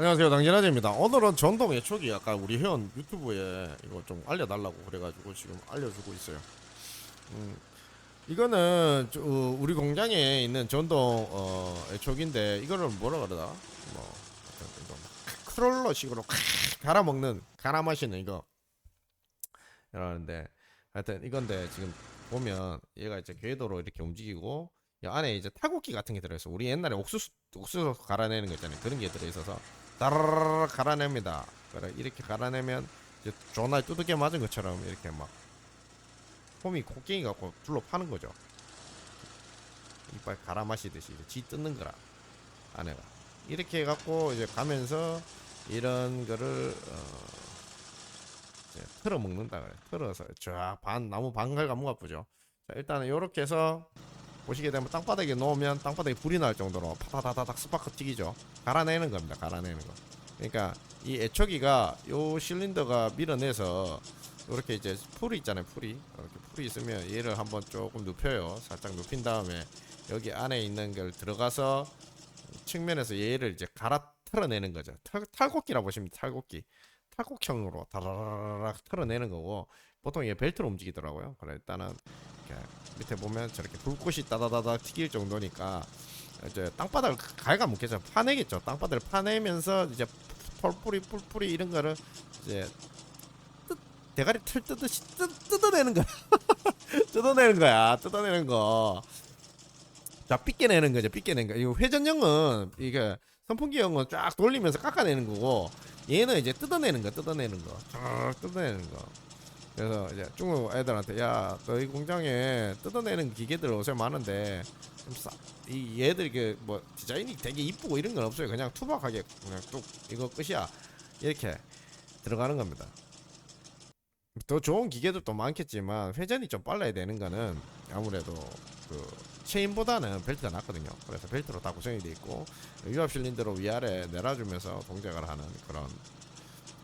안녕하세요. 당진아재입니다. 오늘은 전동 예초기 아까 우리 회원 유튜브에 이거 좀 알려달라고 그래가지고 지금 알려주고 있어요. 음, 이거는 저, 어, 우리 공장에 있는 전동 어, 예초기인데 이거를 뭐라 그러다 뭐 크롤러식으로 갈아먹는 갈아 마시는 이거. 이러는데 하여튼 이건데 지금 보면 얘가 이제 궤도로 이렇게 움직이고 이 안에 이제 탈곡기 같은 게 들어있어. 우리 옛날에 옥수수 옥수수 갈아내는 거 있잖아요. 그런 게 들어있어서 따라라라 갈아냅니다. 그래 이렇게 갈아내면 이제 전날 두들겨 맞은 것처럼 이렇게 막 홈이 코끼리 갖고 둘러 파는 거죠. 이빨 갈아 마시듯이 이제 지 뜯는 거라 안에가 이렇게 해갖고 이제 가면서 이런 거를 어 이제 털어 먹는다 그래. 털어서 쫙 반 나무 반갈 가무 아프죠. 자 일단은 요렇게 해서 보시게 되면 땅바닥에 놓으면 땅바닥에 불이 날 정도로 파다다다닥 스파크 튀기죠. 갈아내는 겁니다. 갈아내는 거. 그러니까 이 애초기가 요 실린더가 밀어내서 이렇게 이제 풀이 있잖아요. 풀이 이렇게 풀이 있으면 얘를 한번 조금 눕혀요. 살짝 눕힌 다음에 여기 안에 있는 걸 들어가서 측면에서 얘를 이제 갈아 털어내는 거죠. 탈, 탈곡기라 보시면 탈곡기. 탈곡형으로 다라라락 털어내는 거고 보통 얘 벨트로 움직이더라고요. 그래 일단은 밑에 보면 저렇게 불꽃이 따다다닥 튀길 정도니까 이제 땅바닥을 갈가 묻겠죠. 파내겠죠. 땅바닥을 파내면서 이제 펄뿌리 뿔뿌리 이런 거를 이제 뜯, 대가리 틀 뜯듯이 뜯, 뜯어내는 거야. 뜯어내는 거야. 뜯어내는 거. 자, 삐껴내는 거죠. 삐껴내는 거. 이거 회전형은 이게 선풍기형은 쫙 돌리면서 깎아내는 거고 얘는 이제 뜯어내는 거, 뜯어내는 거. 쫙 뜯어내는 거. 그래서 이제 중국 애들한테 야 너희 공장에 뜯어내는 기계들 요새 많은데 좀 싸, 이 얘들 이게 뭐 디자인이 되게 이쁘고 이런 건 없어요. 그냥 투박하게 그냥 뚝 이거 끝이야. 이렇게 들어가는 겁니다. 더 좋은 기계들도 많겠지만 회전이 좀 빨라야 되는 거는 아무래도 그 체인보다는 벨트가 낫거든요. 그래서 벨트로 다 구성이 돼 있고 유압 실린더로 위아래 내려주면서 동작을 하는 그런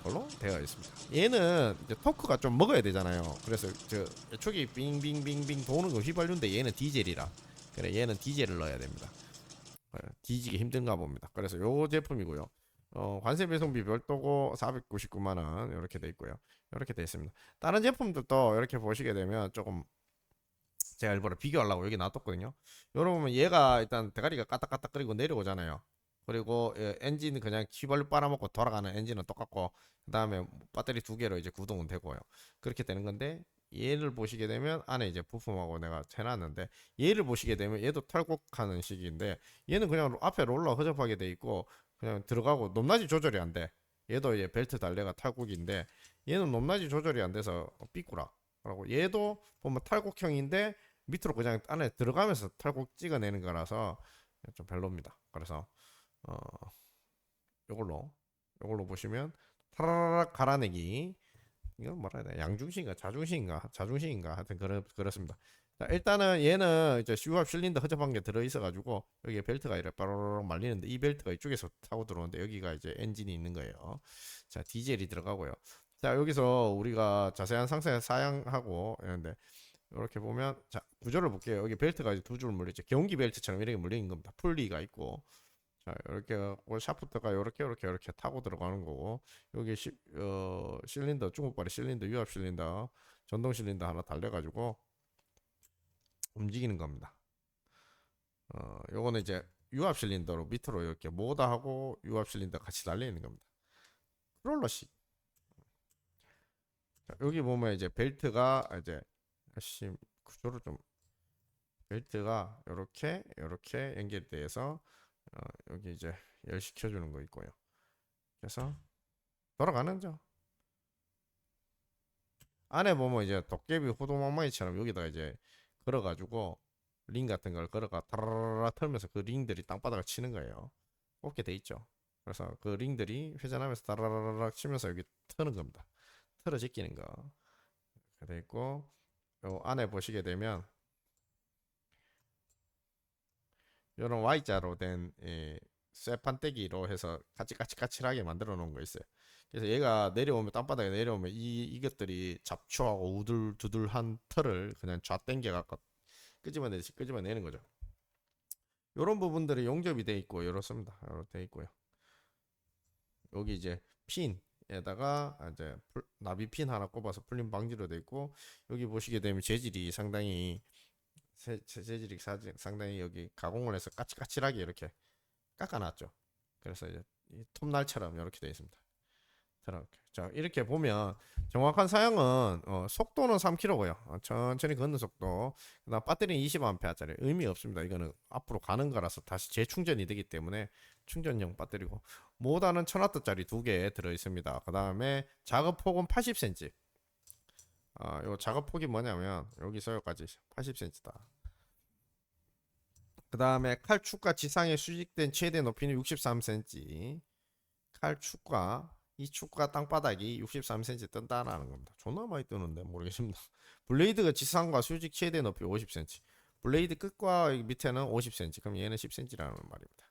걸로 되어 있습니다. 얘는 이제 토크가 좀 먹어야 되잖아요. 그래서 저 초기 빙빙빙빙 도는 거 휘발유인데 얘는 디젤이라. 그래 얘는 디젤을 넣어야 됩니다. 어, 뒤지기 힘든가 봅니다. 그래서 요 제품이고요. 어, 관세 배송비 별도고 499만 원 이렇게 돼 있고요. 이렇게 돼 있습니다. 다른 제품들도 이렇게 보시게 되면 조금 제가 일부러 비교하려고 여기 놔뒀거든요. 여러분 얘가 일단 대가리가 까딱까딱거리고 내려오잖아요. 그리고 예, 엔진은 그냥 휘발유 빨아먹고 돌아가는 엔진은 똑같고 그 다음에 배터리 두 개로 이제 구동은 되고요. 그렇게 되는 건데 얘를 보시게 되면 안에 이제 부품하고 내가 해놨는데 얘를 보시게 되면 얘도 탈곡하는 식인데 얘는 그냥 앞에 롤러 허접하게 돼 있고 그냥 들어가고 높낮이 조절이 안 돼. 얘도 이제 벨트 달래가 탈곡인데 얘는 높낮이 조절이 안 돼서 삐꾸라. 그리고 얘도 보면 탈곡형인데 밑으로 그냥 안에 들어가면서 탈곡 찍어내는 거라서 좀 별로입니다. 그래서 어 요걸로 요걸로 보시면 타라락 갈아내기. 이건 뭐라 해야 돼 양중심인가 자중심인가 자중심인가? 하여튼 그렇, 그렇습니다. 자 일단은 얘는 이제 슈압 실린더 허접한 게 들어있어 가지고 여기에 벨트가 이렇게 빠르르 말리는데 이 벨트가 이쪽에서 타고 들어오는데 여기가 이제 엔진이 있는 거예요. 자 디젤이 들어가고요. 자 여기서 우리가 자세한 상세 사양하고 이런데 이렇게 보면 자 구조를 볼게요. 여기 벨트가 이제 두 줄 물려있죠. 경기 벨트처럼 이렇게 물린 겁니다. 풀리가 있고 자 이렇게 갖고 샤프트가 이렇게 이렇게 이렇게 타고 들어가는 거고 여기 시, 어, 실린더 중국발의 실린더 유압 실린더 전동 실린더 하나 달려가지고 움직이는 겁니다. 어 요거는 이제 유압 실린더로 밑으로 이렇게 모다하고 유압 실린더 같이 달려 있는 겁니다. 크롤러식. 자, 여기 보면 이제 벨트가 이제 씨 구조를 좀 벨트가 이렇게 이렇게 연결돼서 어, 여기 이제 열 시켜주는 거 있고요. 그래서 돌아가는 죠 안에 보면 이제 도깨비 호두망망이처럼 여기다가 이제 걸어가지고 링 같은 걸 걸어가 타라라라 털면서 그 링들이 땅바닥을 치는 거예요. 꼽게 돼 있죠. 그래서 그 링들이 회전하면서 타라라라 치면서 여기 트는 겁니다. 틀어 제끼는 거. 돼 있고 요 안에 보시게 되면 이런 Y자로 된 예, 쇠판떼기로 해서 까칠까칠까칠하게 만들어 놓은 거 있어요. 그래서 얘가 내려오면 땅바닥에 내려오면 이 이것들이 잡초하고 우들두들한 털을 그냥 좌 당겨 갖고 끄집어내듯이 끄집어내는 거죠. 이런 부분들이 용접이 돼 있고 이렇습니다. 이렇게 돼 있고요. 여기 이제 핀에다가 이제 풀- 나비 핀 하나 꼽아서 풀림 방지로 돼 있고 여기 보시게 되면 재질이 상당히 세- 재- 재질이 사- 상당히 여기 가공을 해서 까칠까칠하게 이렇게 깎아놨죠. 그래서 이제 이 톱날처럼 이렇게 되어 있습니다. 이렇게. 자 이렇게 보면 정확한 사용은 어, 속도는 3km고요. 어, 천천히 걷는 속도. 그다음 배터리는 20A짜리 의미 없습니다. 이거는 앞으로 가는 거라서 다시 재충전이 되기 때문에 충전용 배터리고 모다는 1000W짜리 두 개 들어 있습니다. 그다음에 작업 폭은 80cm. 아, 요 작업 폭이 뭐냐면 여기서 여기까지 80cm다. 그 다음에 칼축과 지상에 수직된 최대 높이는 63cm. 칼축과 이 축과 땅바닥이 63cm 뜬다라는 겁니다. 존나 많이 뜨는데 모르겠습니다. 블레이드가 지상과 수직 최대 높이 50cm. 블레이드 끝과 이 밑에는 50cm. 그럼 얘는 10cm라는 말입니다.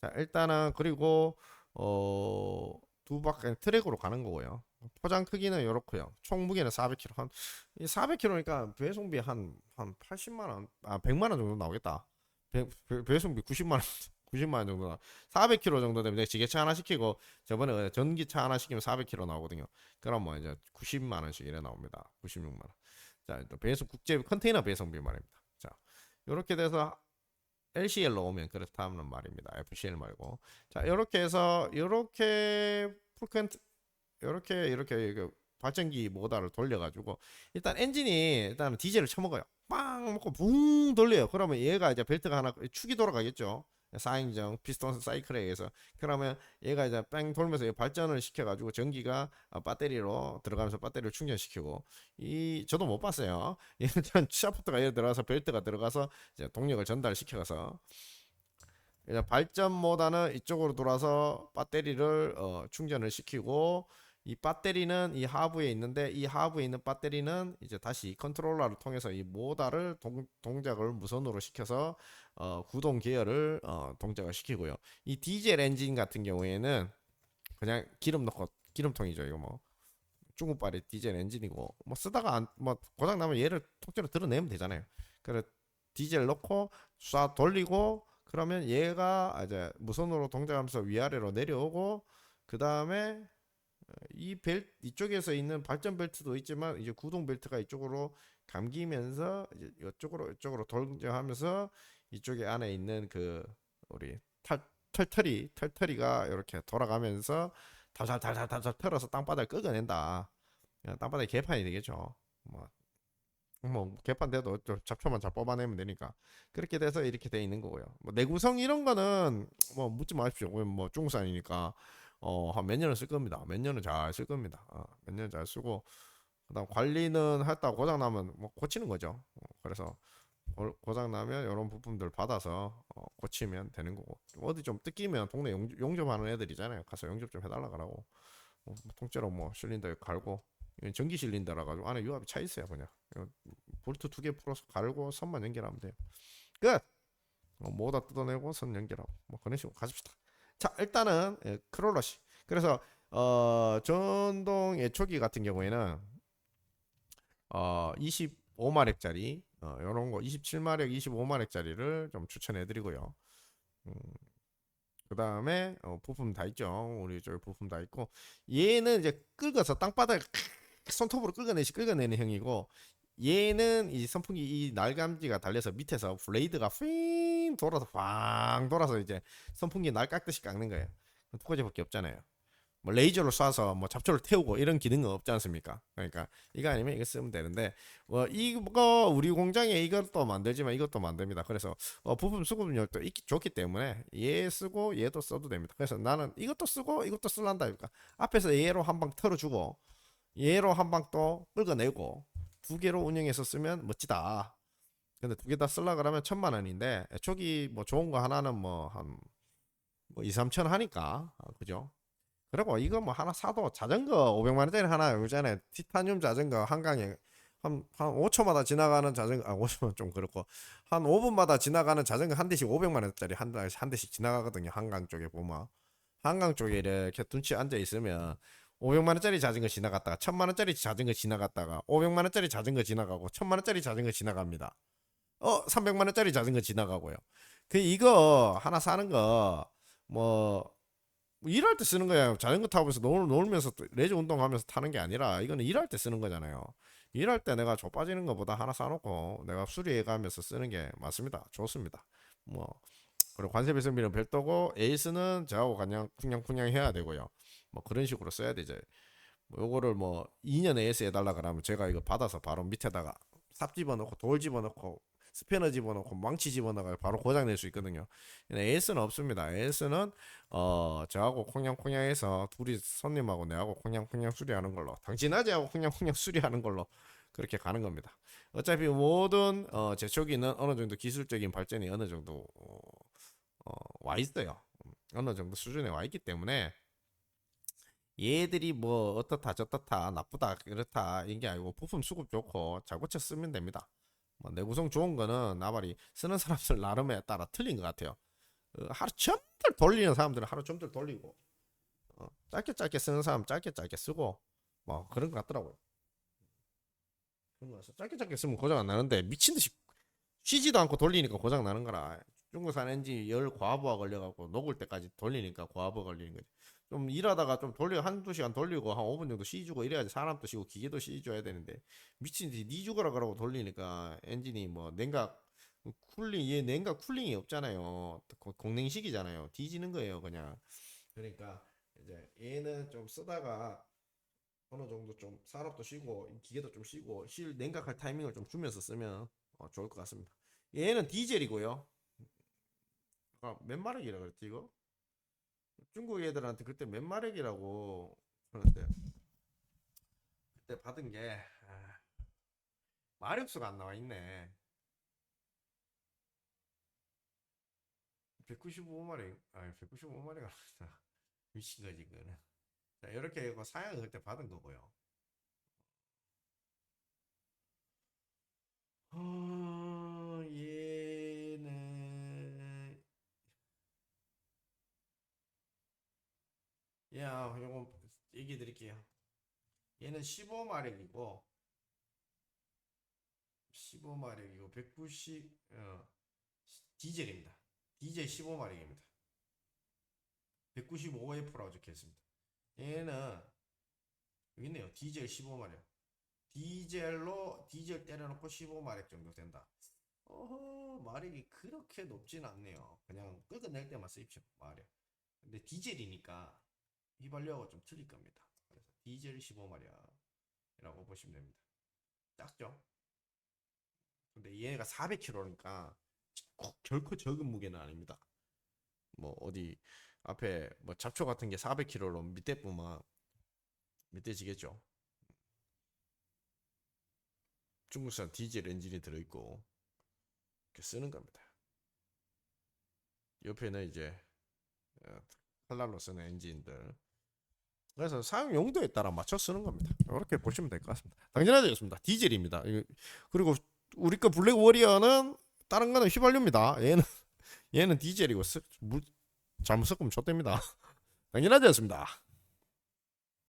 자, 일단은 그리고 어 두 바퀴 트랙으로 가는 거고요. 포장 크기는 이렇고요. 총 무게는 400kg. 한 400kg니까 배송비 한 한 80만 원, 아 100만 원 정도 나오겠다. 배, 배, 배송비 90만 원, 90만 원 정도 나. 400kg 정도 되면 지게차 하나 시키고 저번에 그 전기차 하나 시키면 400kg 나오거든요. 그럼 뭐 이제 90만 원씩 이래 나옵니다. 96만 원. 자, 또 배송 국제 컨테이너 배송비 말입니다. 자, 이렇게 돼서 LCL로 오면 그렇다는 말입니다. FCL 말고. 자, 이렇게 해서 이렇게 풀컨트 이렇게 이렇게 그 발전기 모터를 돌려가지고 일단 엔진이 일단 디젤을 쳐먹어요. 빵 먹고 붕 돌려요. 그러면 얘가 이제 벨트가 하나 축이 돌아가겠죠. 사행정 피스톤 사이클에 의해서 그러면 얘가 이제 뺑 돌면서 이 발전을 시켜가지고 전기가 어, 배터리로 들어가면서 배터리를 충전시키고 이 저도 못 봤어요. 얘는 샤프트가 예를 들어서 벨트가 들어가서 이제 동력을 전달시켜서 이제 발전 모드는 이쪽으로 돌아서 배터리를 어, 충전을 시키고 이 배터리는 이 하부에 있는데 이 하부에 있는 배터리는 이제 다시 컨트롤러를 통해서 이 모다를 동, 동작을 무선으로 시켜서 어, 구동 계열을 어, 동작을 시키고요. 이 디젤 엔진 같은 경우에는 그냥 기름 넣고 기름통이죠. 이거 뭐 중국발의 디젤 엔진이고 뭐 쓰다가 안, 뭐 고장 나면 얘를 통째로 드러내면 되잖아요. 그래 디젤 넣고 쏴 돌리고 그러면 얘가 이제 무선으로 동작하면서 위아래로 내려오고 그 다음에 이 벨트 이쪽에서 있는 발전 벨트도 있지만 이제 구동 벨트가 이쪽으로 감기면서 이제 이쪽으로 이쪽으로 동작하면서 이쪽에 안에 있는 그 우리 탈 털털이 털털이가 이렇게 돌아가면서 달달달달달 털어서 땅바닥을 끄어낸다. 야, 땅바닥에 개판이 되겠죠. 뭐, 뭐 개판 돼도 좀 잡초만 잘 뽑아내면 되니까 그렇게 돼서 이렇게 돼 있는 거고요. 뭐 내구성 이런 거는 뭐 묻지 마십시오. 왜뭐 중산이니까 어, 한 몇 년을 쓸 겁니다. 몇 년은 잘쓸 겁니다. 어, 몇 년 잘 쓰고 그다음 관리는 했다 고장 나면 뭐 고치는 거죠. 어, 그래서 고- 고장 나면 이런 부품들 받아서 어, 고치면 되는 거고 어디 좀 뜯기면 동네 용, 용접하는 애들이잖아요. 가서 용접 좀 해달라 그러고 뭐, 통째로 뭐 실린더에 갈고 이건 전기 실린더라 가지고 안에 유압이 차 있어요 그냥 볼트 두 개 풀어서 갈고 선만 연결하면 돼요. 끝. 어, 뭐다 뜯어내고 선 연결하고 뭐 그런 식으로 가십시다. 자 일단은 예, 크롤러시. 그래서 어 전동 예초기 같은 경우에는 어 25마력짜리 어 요런 거 27마력 25마력짜리를 좀 추천해 드리고요. 음, 그 다음에 어, 부품 다 있죠. 우리 저기 부품 다 있고. 얘는 이제 긁어서 땅바닥에 손톱으로 긁어내시 긁어내는 형이고 얘는 이 선풍기 이 날감지가 달려서 밑에서 블레이드가 휘 돌아서 팡 돌아서 이제 선풍기 날 깎듯이 깎는 거예요. 두 가지밖에 없잖아요. 뭐 레이저로 쏴서 뭐 잡초를 태우고 이런 기능은 없지 않습니까? 그러니까 이거 아니면 이거 쓰면 되는데 뭐 이거 우리 공장에 이것도 만들지만 이것도 만듭니다. 그래서 어, 부품 수급률도 있기 좋기 때문에 얘 쓰고 얘도 써도 됩니다. 그래서 나는 이것도 쓰고 이것도 쓸란다니까 앞에서 얘로 한 방 털어주고 얘로 한 방 또 긁어내고 두 개로 운영해서 쓰면 멋지다. 근데 두 개 다 쓸라 그러면 천만 원인데 초기 뭐 좋은 거 하나는 뭐한뭐 2, 3천 하니까 아, 그죠? 그리고 이거 뭐 하나 사도 자전거 500만 원짜리 하나 요즘에 티타늄 자전거 한강에 한, 한 5초마다 지나가는 자전거 아 5초는 좀 그렇고 한 5분마다 지나가는 자전거 한 대씩 500만 원짜리 한, 달- 한 대씩 지나가거든요 한강 쪽에 보면 한강 쪽에 이렇게 둔치 앉아 있으면 500만 원짜리 자전거 지나갔다가 1000만 원짜리 자전거 지나갔다가 500만 원짜리 자전거 지나가고 1000만 원짜리 자전거 지나갑니다. 어 300만 원짜리 자전거 지나가고요. 그 이거 하나 사는 거뭐뭐 일할 때 쓰는 거야. 자전거 타면서 놀, 놀면서 또 레저 운동하면서 타는 게 아니라 이거는 일할 때 쓰는 거잖아요. 일할 때 내가 줘 빠지는 것보다 하나 사놓고 내가 수리해 가면서 쓰는 게 맞습니다. 좋습니다. 뭐 그리고 관세 배송비는 별도고 에이스는 저하고 그냥 쿵냥쿵냥 해야 되고요. 뭐 그런 식으로 써야 되죠. 뭐 요거를 뭐 2년 에이스 해달라 그러면 제가 이거 받아서 바로 밑에다가 삽 집어넣고 돌 집어넣고 스패너 집어넣고 망치 집어넣어 바로 고장 낼 수 있거든요. 에이스는 없습니다. 에이스는 어 저하고 콩냥콩냥해서 둘이 손님하고 내하고 콩냥콩냥 수리하는 걸로 당신 아재하고 콩냥콩냥 수리하는 걸로 그렇게 가는 겁니다. 어차피 모든 어 제초기는 어느 정도 기술적인 발전이 어느 정도 어, 어, 와 있어요. 어느 정도 수준에 와 있기 때문에 얘들이 뭐 어떻다 저떻다 나쁘다 그렇다 이게 아니고 부품 수급 좋고 잘 고쳐 쓰면 됩니다. 뭐 내구성 좋은 거는 나발이 쓰는 사람들 나름에 따라 틀린 것 같아요. 어, 하루 종일 돌리는 사람들은 하루 종일 돌리고 어, 짧게 짧게 쓰는 사람 짧게 짧게 쓰고 뭐 그런 것 같더라고요. 그런 거서 짧게 짧게 쓰면 고장 안 나는데 미친 듯이 쉬지도 않고 돌리니까 고장 나는 거라. 중국산 엔진 열 과부하 걸려갖고 녹을 때까지 돌리니까 과부하 걸리는 거지. 좀 일하다가 좀 돌려 한두 시간 돌리고 한 5분 정도 쉬주고 이래야지 사람도 쉬고 기계도 쉬줘야 되는데 미친 듯이 니 죽어라 그러고 돌리니까 엔진이 뭐 냉각 쿨링 얘 냉각 쿨링이 없잖아요. 고- 공냉식이잖아요. 뒤지는 거예요 그냥. 그러니까 이제 얘는 좀 쓰다가 어느 정도 좀 산업도 쉬고 기계도 좀 쉬고 쉴 냉각할 타이밍을 좀 주면서 쓰면 어, 좋을 것 같습니다. 얘는 디젤이고요. 아, 몇 마력이라 그랬지 이거? 중국 애들한테 그때 몇 마력이라고 그러는데 그때 받은 게 아, 마력수가 안 나와 있네. 195마력 아니 195마력이 아니라 미친 거지 그거는. 자 이렇게 이거 사양 그때 받은 거고요. 어, 야, 요거 얘기 드릴게요. 얘는 15마력이고 15마력이고 190 어, 디젤입니다. 디젤 15마력입니다. 195F라고 적혀 있습니다. 얘는 여기 있네요. 디젤 15마력. 디젤로 디젤 때려놓고 15마력 정도 된다. 어허, 마력이 그렇게 높진 않네요. 그냥 끄어낼 때만 쓰십시오. 마력. 근데 디젤이니까 휘발유하고 좀 틀릴 겁니다. 그래서 디젤 15마력이라고 보시면 됩니다. 작죠? 근데 얘가 400kg니까 결코 적은 무게는 아닙니다. 뭐 어디 앞에 뭐 잡초 같은 게 400kg로 밑에 보면 밑에 지겠죠. 중국산 디젤 엔진이 들어있고 이렇게 쓰는 겁니다. 옆에는 이제 어, 칼날로 쓰는 엔진들. 그래서 사용 용도에 따라 맞춰 쓰는 겁니다. 이렇게 보시면 될 것 같습니다. 당연하겠습니다. 디젤입니다. 그리고 우리 거 블랙 워리어는 다른 거는 휘발유입니다. 얘는 얘는 디젤이고 쓰, 물 잘못 섞으면 좆됩니다. 당연하지 않습니다.